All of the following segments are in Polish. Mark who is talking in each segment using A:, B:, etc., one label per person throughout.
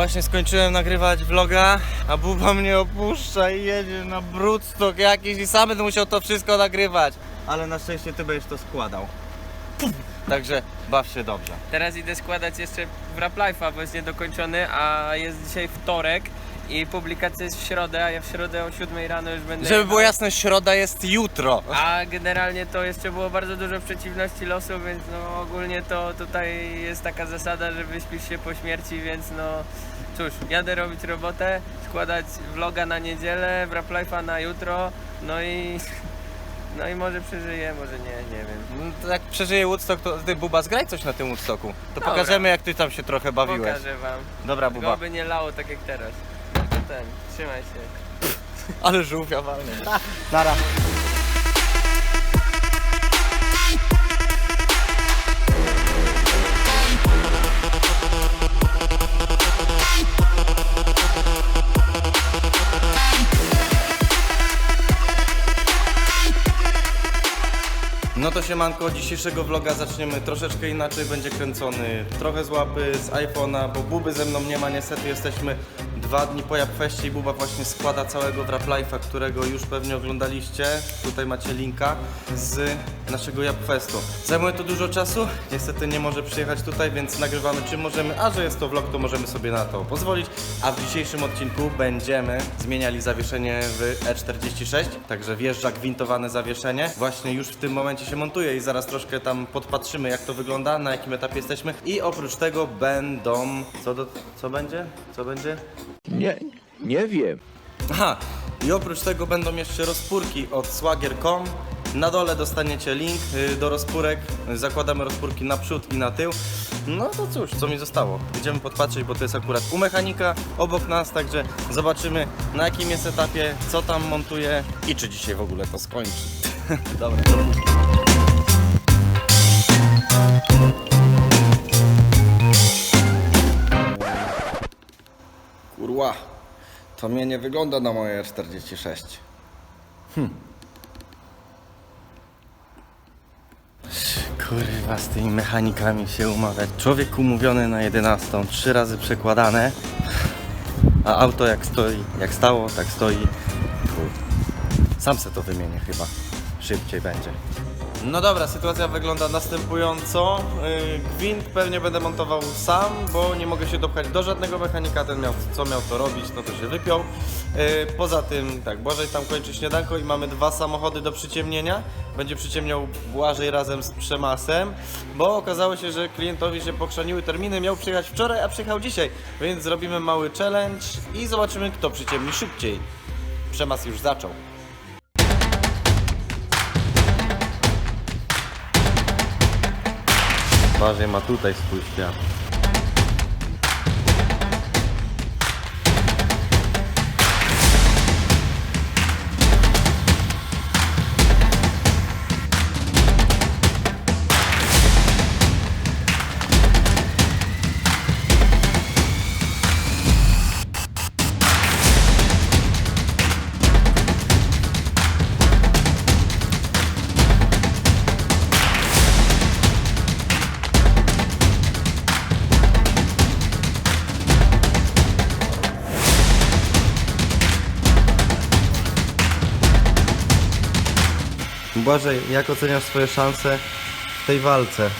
A: Właśnie skończyłem nagrywać vloga, a Buba mnie opuszcza i jedzie na brudstock jakiś i sam będę musiał to wszystko nagrywać. Ale na szczęście ty będziesz to składał. Także baw się dobrze.
B: Teraz idę składać jeszcze w Rap Life'a, bo jest niedokończony, a jest dzisiaj wtorek i publikacja jest w środę, a ja w środę o 7 rano już będę...
A: Żeby było jasne, środa jest jutro.
B: A generalnie to jeszcze było bardzo dużo przeciwności losu, więc no ogólnie to tutaj jest taka zasada, że wyśpisz się po śmierci, więc no cóż, jadę robić robotę, składać vloga na niedzielę, w Rap Life'a na jutro, no i... No i może przeżyję, może nie, nie wiem.
A: No to Jak przeżyje Woodstock, to ty Buba zgraj coś na tym Woodstocku. To
B: Dobra.
A: pokażemy jak ty tam się trochę bawiłeś.
B: Pokażę wam.
A: Dobra
B: Tylko
A: Buba.
B: by nie lało tak jak teraz. Ten, trzymaj się.
A: Ale żółwia walny. Nara. No to siemanko, dzisiejszego vloga zaczniemy troszeczkę inaczej, będzie kręcony trochę z łapy, z iPhone'a, bo Buby ze mną nie ma, niestety jesteśmy dwa dni po Japfeście i Buba właśnie składa całego Wrap Life'a, którego już pewnie oglądaliście, tutaj macie linka, z naszego Japfestu. Zajmuje to dużo czasu, niestety nie może przyjechać tutaj, więc nagrywamy czym możemy, a że jest to vlog, to możemy sobie na to pozwolić, a w dzisiejszym odcinku będziemy zmieniali zawieszenie w E46, także wjeżdża gwintowane zawieszenie, właśnie już w tym momencie się montuje i zaraz troszkę tam podpatrzymy jak to wygląda, na jakim etapie jesteśmy i oprócz tego będą, co, do, co będzie? Co będzie?
C: Nie, nie wiem.
A: Aha, i oprócz tego będą jeszcze rozpórki od Swagger.com. Na dole dostaniecie link y, do rozpórek. Zakładamy rozpórki na przód i na tył. No to cóż, co mi zostało? Idziemy podpatrzeć, bo to jest akurat u mechanika obok nas, także zobaczymy na jakim jest etapie, co tam montuje i czy dzisiaj w ogóle to skończy. Dobra. Kurła, to mnie nie wygląda na moje 46. Kurwa, z tymi mechanikami się umawiać. Człowiek umówiony na 11, trzy razy przekładane, a auto jak stoi, jak stało, tak stoi. Sam se to wymienię chyba. Szybciej będzie. No dobra, sytuacja wygląda następująco. Yy, Gwint pewnie będę montował sam, bo nie mogę się dopchać do żadnego mechanika. Ten miał, co miał to robić, no to się wypiął. Yy, Poza tym, tak, Błażej tam kończy śniadanko i mamy dwa samochody do przyciemnienia. Będzie przyciemniał Błażej razem z Przemasem, bo okazało się, że klientowi się pokrzaniły terminy. Miał przyjechać wczoraj, a przyjechał dzisiaj, więc zrobimy mały challenge i zobaczymy, kto przyciemni szybciej. Przemas już zaczął. Błażej ma tutaj swój świat. Błażej, jak oceniasz swoje szanse w tej walce?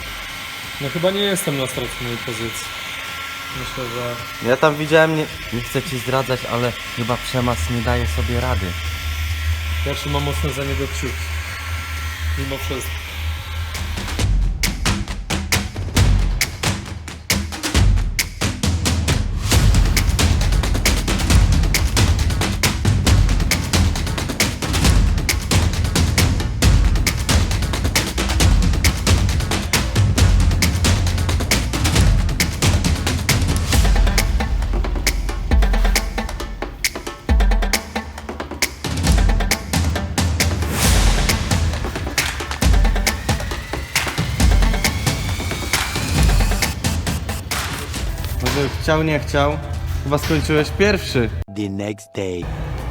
D: No chyba nie jestem na straconej pozycji. Myślę, że
A: Ja tam widziałem, nie, nie chcę ci zdradzać, ale chyba Przemas nie daje sobie rady.
D: pierwszy mam mocno za niego kciuki. Mimo wszystko.
A: Chciał, nie chciał. Chyba skończyłeś pierwszy.
C: The next day.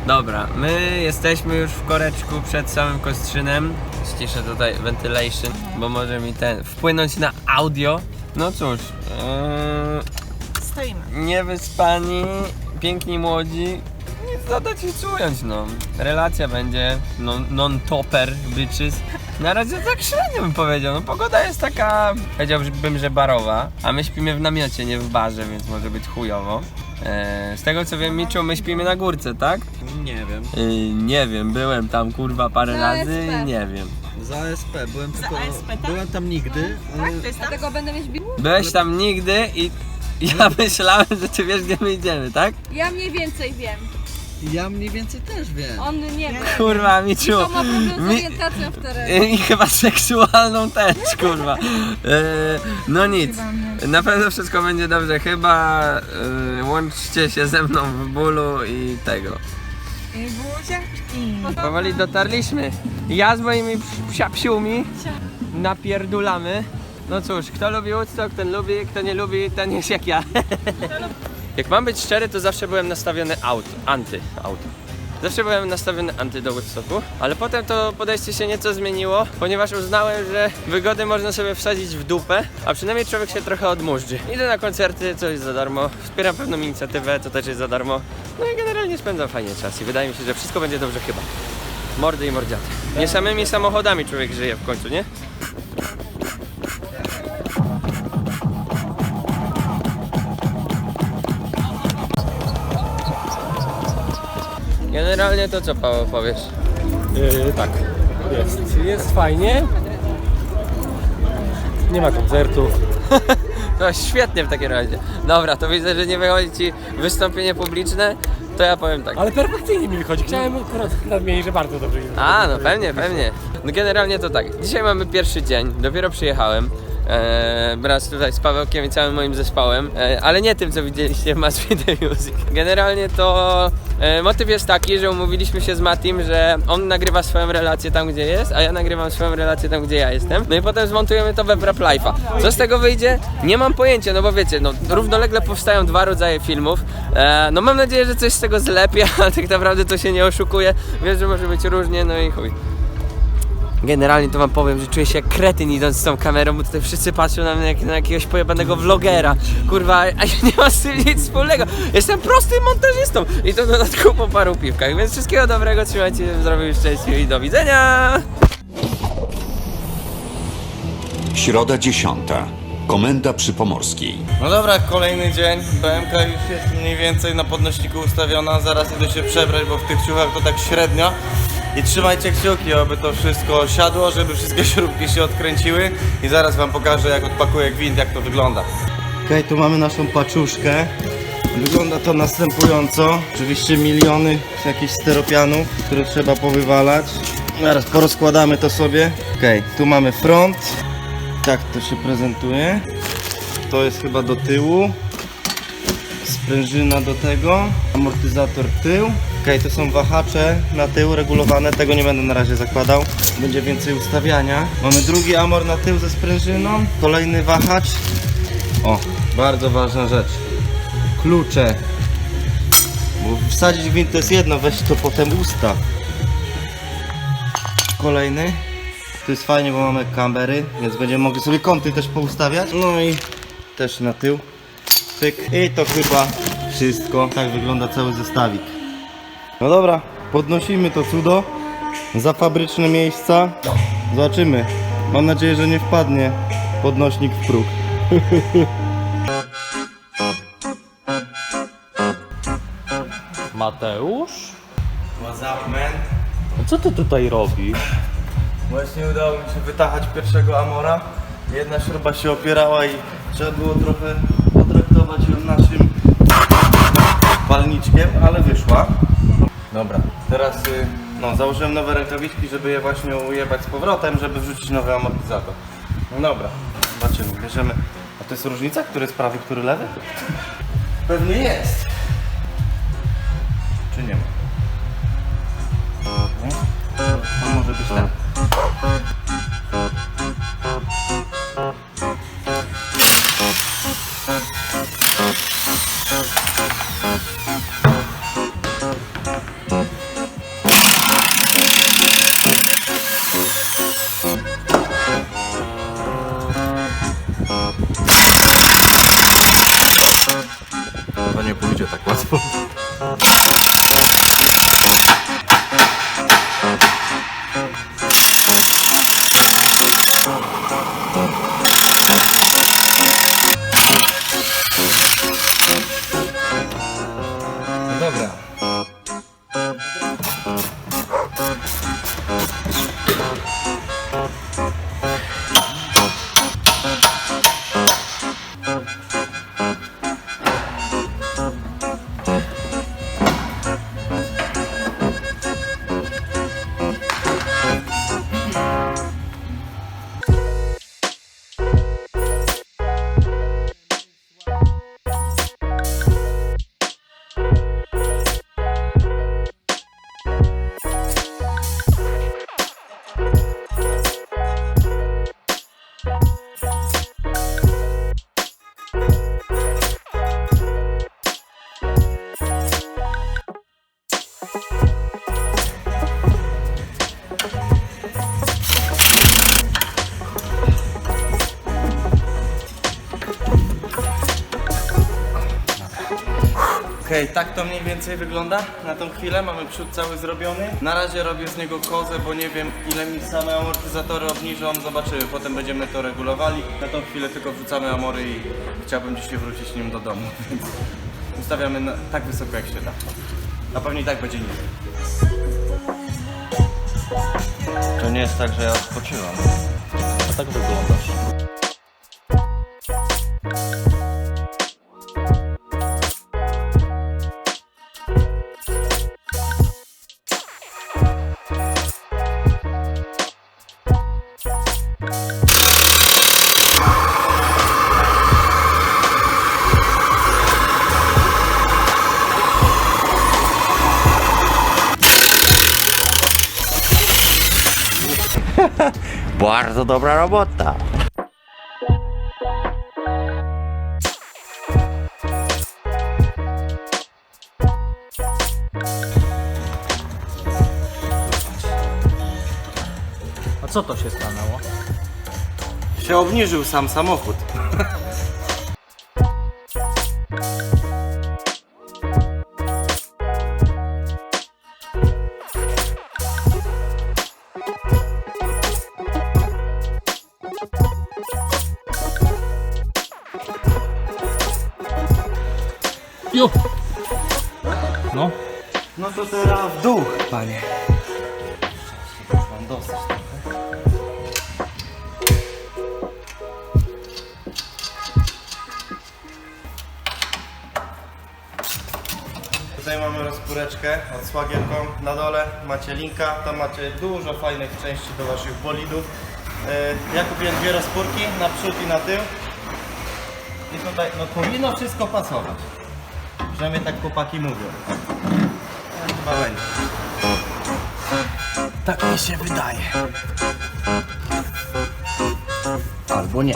B: Dobra, my jesteśmy już w koreczku przed samym kostrzynem. Ściszę tutaj ventilation, bo może mi ten wpłynąć na audio. No cóż, yy,
E: stoimy.
B: Niewyspani, piękni młodzi. Nic dodać i ująć, no. Relacja będzie non- non-topper, bitches. Na razie tak średnio bym powiedział, no pogoda jest taka, powiedziałbym, że barowa, a my śpimy w namiocie, nie w barze, więc może być chujowo. Eee, z tego co wiem, Miczu, my śpimy na górce, tak?
F: Nie wiem.
B: Yy, nie wiem, byłem tam kurwa parę
G: Za
B: razy
G: SP.
B: i nie wiem.
F: Za ASP. Byłem tylko...
E: ASP, tak?
F: Byłem tam nigdy, ale...
E: Tak, to jest tak?
G: Dlatego będę mieć bilet.
B: Byłeś tam nigdy i ja myślałem, że ty wiesz gdzie my idziemy, tak?
G: Ja mniej więcej wiem.
F: Ja mniej więcej też wiem.
G: On nie wie.
B: Kurwa, Miciu.
G: To ma problem z
B: Mi-
G: orientacją w terenie.
B: I chyba seksualną też, kurwa. E, no nic. Na pewno wszystko będzie dobrze. Chyba e, łączcie się ze mną w bólu i tego.
E: I buziaki.
B: Powoli dotarliśmy. Ja z moimi psia psiumi napierdulamy. No cóż, kto lubi Woodstock, ten lubi, kto nie lubi, ten jest jak ja. Jak mam być szczery, to zawsze byłem nastawiony out, anty, out. Zawsze byłem nastawiony anty do Woodstocku, ale potem to podejście się nieco zmieniło, ponieważ uznałem, że wygody można sobie wsadzić w dupę, a przynajmniej człowiek się trochę odmurzczy. Idę na koncerty, co jest za darmo, wspieram pewną inicjatywę, to też jest za darmo, no i generalnie spędzam fajnie czas i wydaje mi się, że wszystko będzie dobrze chyba. Mordy i mordziaty. Nie samymi samochodami człowiek żyje w końcu, nie? Generalnie to co Paweł powiesz?
D: Yy, tak, jest. Jest fajnie. Nie ma koncertów.
B: No świetnie w takim razie. Dobra, to widzę, że nie wychodzi ci wystąpienie publiczne, to ja powiem tak.
D: Ale perfekcyjnie mi wychodzi. Chciałem akurat nadmienić, że bardzo dobrze mi wychodzi.
B: A, no pewnie, pewnie. No generalnie to tak. Dzisiaj mamy pierwszy dzień, dopiero przyjechałem. E, wraz tutaj z Pawełkiem i całym moim zespołem, e, ale nie tym, co widzieliście w Mass Video Music. Generalnie to e, motyw jest taki, że umówiliśmy się z Matim, że on nagrywa swoją relację tam, gdzie jest, a ja nagrywam swoją relację tam, gdzie ja jestem. No i potem zmontujemy to we Wrap Life'a. Co z tego wyjdzie? Nie mam pojęcia, no bo wiecie, no równolegle powstają dwa rodzaje filmów. E, no mam nadzieję, że coś z tego zlepie, ale tak naprawdę to się nie oszukuje. Wiesz, że może być różnie, no i chuj. Generalnie to wam powiem, że czuję się jak kretyn idąc z tą kamerą, bo tutaj wszyscy patrzą na mnie jak na jakiegoś pojebanego vlogera. Kurwa, a ja nie mam z tym nic wspólnego. Jestem prostym montażystą i to w dodatku po paru piwkach, więc wszystkiego dobrego, trzymajcie się zdrowiu i szczęściu i do widzenia!
H: Środa dziesiąta. Komenda przy Pomorskiej.
A: No dobra, kolejny dzień. BMK już jest mniej więcej na podnośniku ustawiona. Zaraz idę się przebrać, bo w tych ciuchach to tak średnio. I trzymajcie kciuki, aby to wszystko siadło, żeby wszystkie śrubki się odkręciły. I zaraz wam pokażę, jak odpakuję gwint, jak to wygląda. Okej, tu mamy naszą paczuszkę. Wygląda to następująco. Oczywiście miliony jakichś steropianów, które trzeba powywalać. Zaraz porozkładamy to sobie. Okej, tu mamy front. Tak to się prezentuje. To jest chyba do tyłu. Sprężyna do tego. Amortyzator tył. Ok, to są wahacze na tył regulowane. Tego nie będę na razie zakładał. Będzie więcej ustawiania. Mamy drugi amor na tył ze sprężyną. Kolejny wahacz. O, bardzo ważna rzecz. Klucze. Bo wsadzić gwint to jest jedno, weź to potem usta. Kolejny. To jest fajnie, bo mamy kamery, więc będziemy mogli sobie kąty też poustawiać. No i też na tył. Pyk. I to chyba wszystko. Tak wygląda cały zestawik. No dobra, podnosimy to cudo za fabryczne miejsca. Zobaczymy. Mam nadzieję, że nie wpadnie podnośnik w próg.
D: Mateusz?
A: What's up, man?
D: A co ty tutaj robisz?
A: Właśnie udało mi się wytachać pierwszego Amora. Jedna śruba się opierała i trzeba było trochę potraktować ją naszym palniczkiem, ale wyszła. Dobra, teraz y, no, założyłem nowe rękawiczki, żeby je właśnie ujebać z powrotem, żeby wrzucić nowy amortyzator. No dobra, zobaczymy, bierzemy. A to jest różnica, który jest prawy, który lewy? Pewnie jest. Czy nie ma? To może być To nie pójdzie tak łatwo. Okej, tak to mniej więcej wygląda na tą chwilę. Mamy przód cały zrobiony. Na razie robię z niego kozę, bo nie wiem ile mi same amortyzatory obniżą. Zobaczymy, potem będziemy to regulowali. Na tą chwilę tylko wrzucamy amory i chciałbym dzisiaj wrócić nim do domu, więc ustawiamy na, tak wysoko jak się da. Na pewno i tak będzie niżej. To nie jest tak, że ja odpoczywam. A tak wyglądasz.
C: Bardzo dobra robota.
D: A co to się stanęło?
A: Się obniżył sam samochód.
D: Jo! No,
A: No to teraz w dół, panie. Mam dosyć rozpóreczkę od Słagierką na dole, macie linka, tam macie dużo fajnych części do waszych bolidów. Yy, Ja kupiłem dwie rozpórki, na przód i na tył. I tutaj, no powinno wszystko pasować. Przynajmniej tak chłopaki mówią. Chyba będzie. Tak mi się wydaje. Albo nie.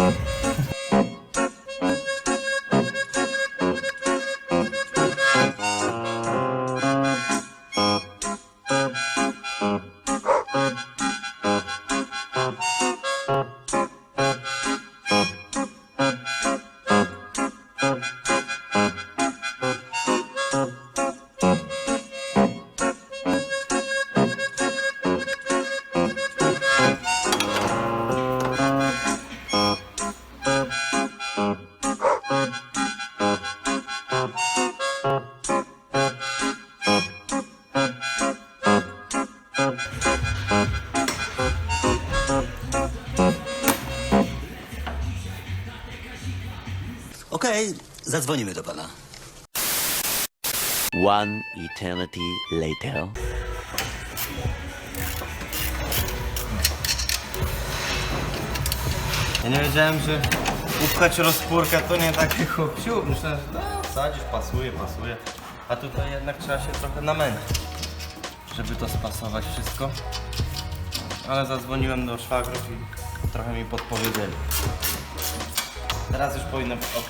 I: Zadzwonimy do pana.
C: One eternity later.
A: Ja nie wiedziałem, że upchać rozpórkę to nie taki chłopciu. Myślałem, że no, wsadzisz, pasuje, pasuje. A tutaj jednak trzeba się trochę namęczyć, żeby to spasować wszystko. Ale zadzwoniłem do szwagrów i trochę mi podpowiedzieli. Teraz już powinno być ok.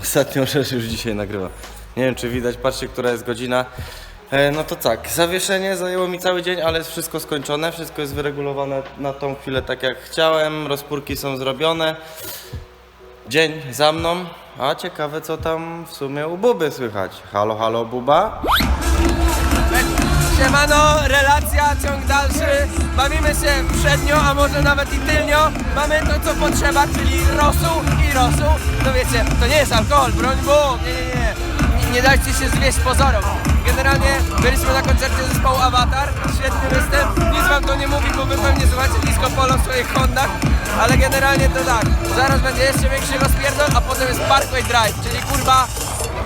A: Ostatnią rzecz już dzisiaj nagrywam. Nie wiem czy widać, patrzcie która jest godzina. E, No to tak, zawieszenie zajęło mi cały dzień, ale jest wszystko skończone, wszystko jest wyregulowane na tą chwilę tak jak chciałem, rozpórki są zrobione. Dzień za mną, a ciekawe co tam w sumie u Buby słychać. Halo, halo Buba?
B: Siemano, relacja, ciąg dalszy. Bawimy się przednio, a może nawet i tylnio. Mamy to, co potrzeba, czyli rosół i rosół. No wiecie, to nie jest alkohol, broń Bóg, nie, nie, nie. Nie, nie dajcie się zwieść pozorom. Generalnie byliśmy na koncercie zespołu Avatar, świetny występ. Nic wam to nie mówi, bo wy pewnie słuchacie disco polo w swoich Hondach. Ale generalnie to tak, zaraz będzie jeszcze większy rozpierdol, a potem jest Parkway Drive, czyli kurwa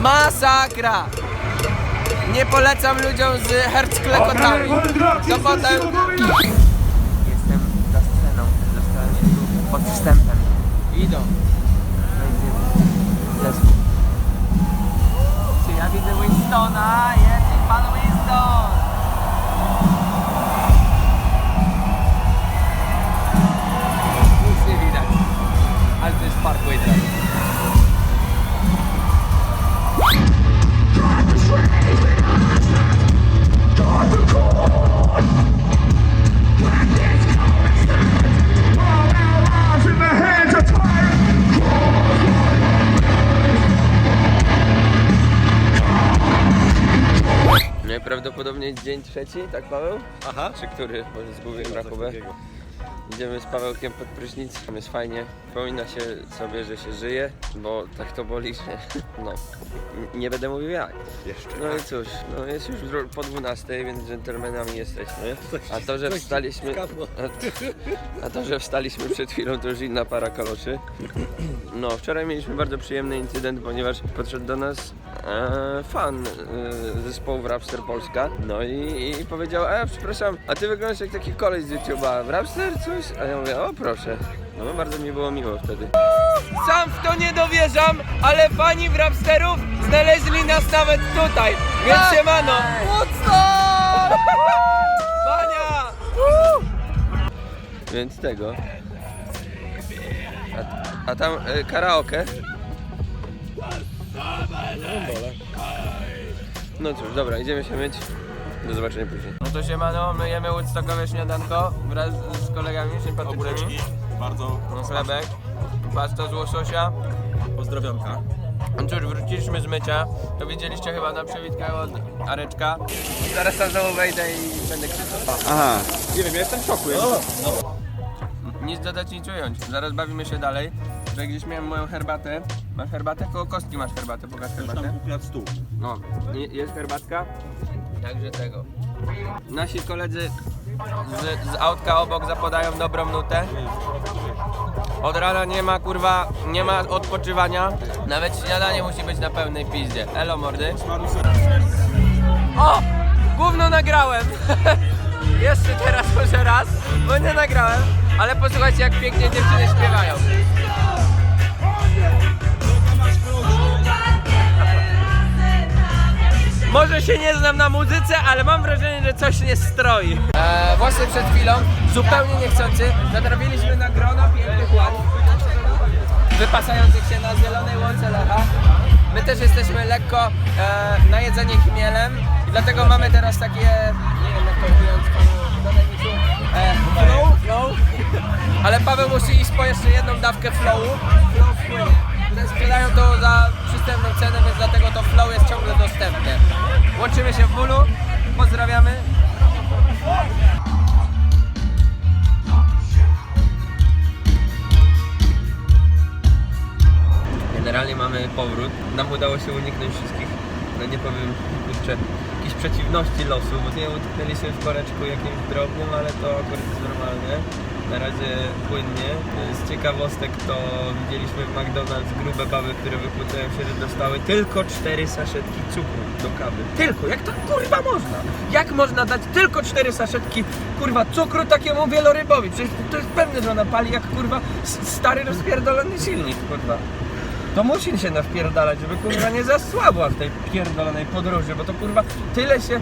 B: masakra. Nie polecam ludziom z hercklekotami. To potem... Najprawdopodobniej dzień trzeci, tak Paweł? Aha. Czy który? Może zgubiłem rachubę. Idziemy z Pawełkiem pod prysznic, tam jest fajnie. Przypomina się sobie, że się żyje, bo tak to boli, że no, nie będę mówił jak. Jeszcze No i cóż, no jest już po 12, więc dżentelmenami jesteśmy. A to, że wstaliśmy... A, a to, że wstaliśmy przed chwilą, to już inna para kaloszy. No, wczoraj mieliśmy bardzo przyjemny incydent, ponieważ podszedł do nas e, fan e, zespołu Rapster Polska. No i, i powiedział, a przepraszam, a ty wyglądasz jak taki koleś z YouTube'a, Rapster coś? A ja mówię, o proszę. No bardzo mi było miło wtedy. Sam w to nie dowierzam, ale fani w Rapsterów znaleźli nas nawet tutaj, więc siemano. Fania! Więc tego. A, a tam e, karaoke? No cóż, dobra, idziemy się myć. Do zobaczenia później. No to siemano, my jemy woodstockowe śniadanko wraz z kolegami sympatycznymi.
J: Bardzo
B: No chlebek, pasta z łososia.
J: pozdrowionka.
B: No cóż, wróciliśmy z mycia. To widzieliście chyba na przewitkach od Areczka. Zaraz tam znowu wejdę i będę krzyczał.
J: Aha. Nie wiem, ja jestem w szoku. Ja
B: Nic dodać, nic ująć. Zaraz bawimy się dalej. Że gdzieś miałem moją herbatę. Masz herbatę? Koło kostki masz herbatę, pokaż herbatę.
J: tam kupię stół.
B: No, je- jest herbatka. Także tego. Nasi koledzy z, z autka obok zapodają dobrą nutę. Od rana nie ma kurwa, nie ma odpoczywania. Nawet śniadanie musi być na pełnej pizdzie. Elo mordy. O! Gówno nagrałem! Jeszcze teraz może raz, bo nie nagrałem. Ale posłuchajcie jak pięknie dziewczyny śpiewają. Może się nie znam na muzyce, ale mam wrażenie, że coś nie stroi. Eee, właśnie przed chwilą, zupełnie niechcący, natrafiliśmy na grono pięknych ład, wypasających się na zielonej łące Lecha. My też jesteśmy lekko e, najedzeni chmielem i dlatego mamy teraz takie, nie wiem jak to ująć, panu e, flow, flow. Ale Paweł musi iść po jeszcze jedną dawkę flowu. Flow sprzedają to za przystępną cenę, więc dlatego to flow jest ciągle dostępne. Łączymy się w bólu. Pozdrawiamy. Generalnie mamy powrót. Nam udało się uniknąć wszystkich, no nie powiem, kurczę, jakichś przeciwności losu, bo nie utknęliśmy w koreczku jakimś drobnym, ale to akurat jest normalne. Na razie płynnie. Z ciekawostek to widzieliśmy w McDonald's grube baby, które wykłócają się, że dostały tylko cztery saszetki cukru do kawy. Tylko! Jak to kurwa można? Jak można dać tylko cztery saszetki kurwa cukru takiemu wielorybowi? Przecież to jest pewne, że ona pali jak kurwa stary rozpierdolony silnik, kurwa. To musi się nawpierdalać, żeby kurwa nie zasłabła w tej pierdolonej podróży, bo to kurwa tyle się,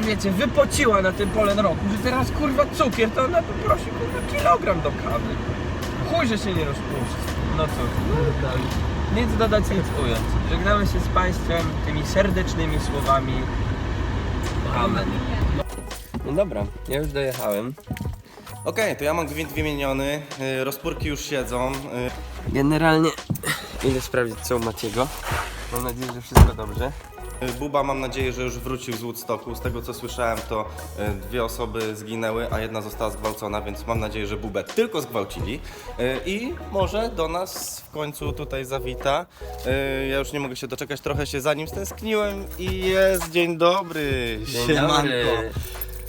B: wiecie, wypociła na tym pole roku, że teraz kurwa cukier to ona poprosi kurwa kilogram do kawy. Chuj, że się nie rozpuści. No cóż, no. Nic dodać, nic ująć. Żegnamy się z Państwem tymi serdecznymi słowami. Amen. No dobra, ja już dojechałem.
A: Okej, to ja mam gwint wymieniony, y, rozpórki już siedzą. y,
B: Generalnie idę sprawdzić co u Matiego. Mam nadzieję, że wszystko dobrze.
A: Y, Buba mam nadzieję, że już wrócił z Woodstocku. Z tego co słyszałem, to y, dwie osoby zginęły, a jedna została zgwałcona, więc mam nadzieję, że Bubę tylko zgwałcili. Y, I może do nas w końcu tutaj zawita. Ja już nie mogę się doczekać, trochę się za nim stęskniłem i jest dzień dobry. Siemanko.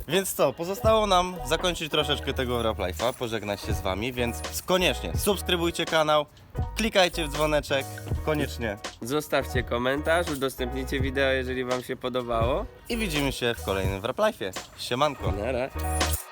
A: Więc co, pozostało nam zakończyć troszeczkę tego Rap Life'a, pożegnać się z wami, więc koniecznie subskrybujcie kanał, klikajcie w dzwoneczek, koniecznie.
B: Zostawcie komentarz, udostępnijcie wideo, jeżeli wam się podobało.
A: I widzimy się w kolejnym Rap Life'ie. Siemanko.
B: Na razie.